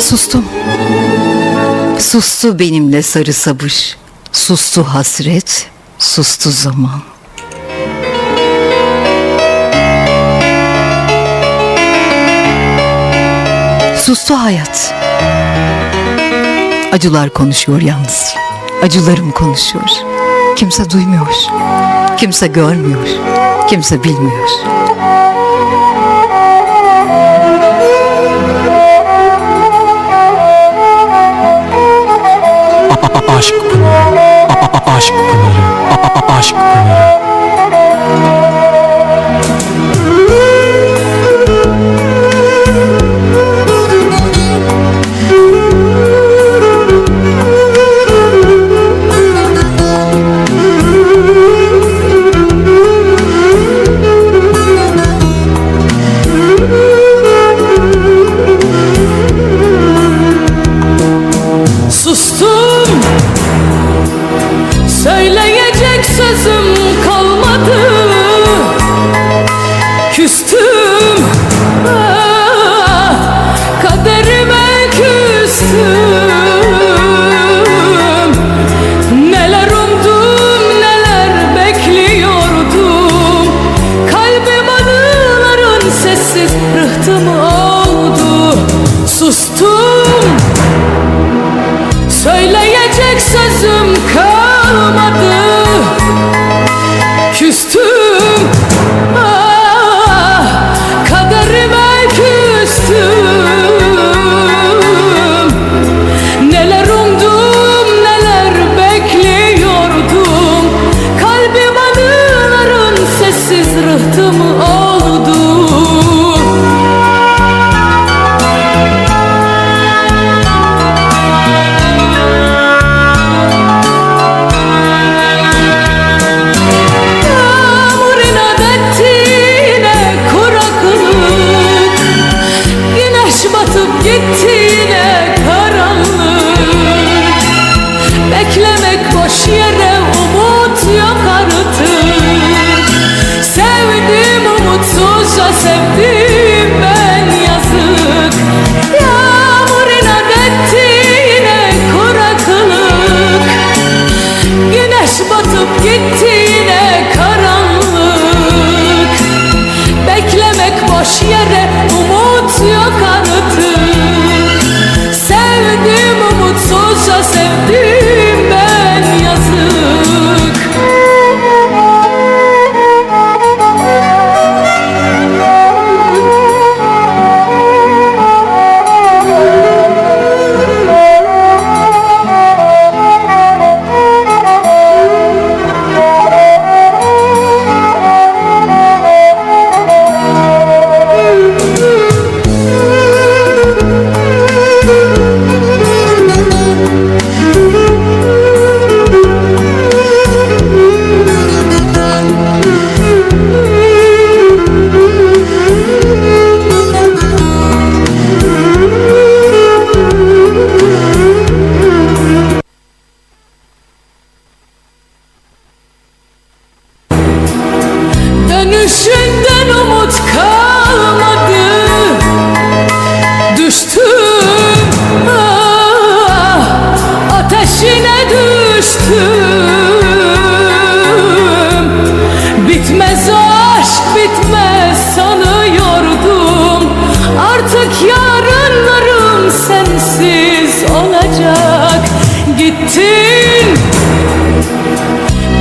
Sustum. Sustu benimle sarı sabır. Sustu hasret, sustu zaman. Sustu hayat. Acılar konuşuyor yalnız. Acılarım konuşuyor. Kimse duymuyor. Kimse görmüyor. Kimse bilmiyor. Artık yarınlarım sensiz olacak. Gittin.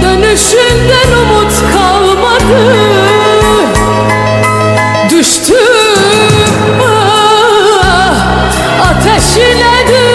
Dönüşünden umut kalmadı. Düştüm ah, Ateş ile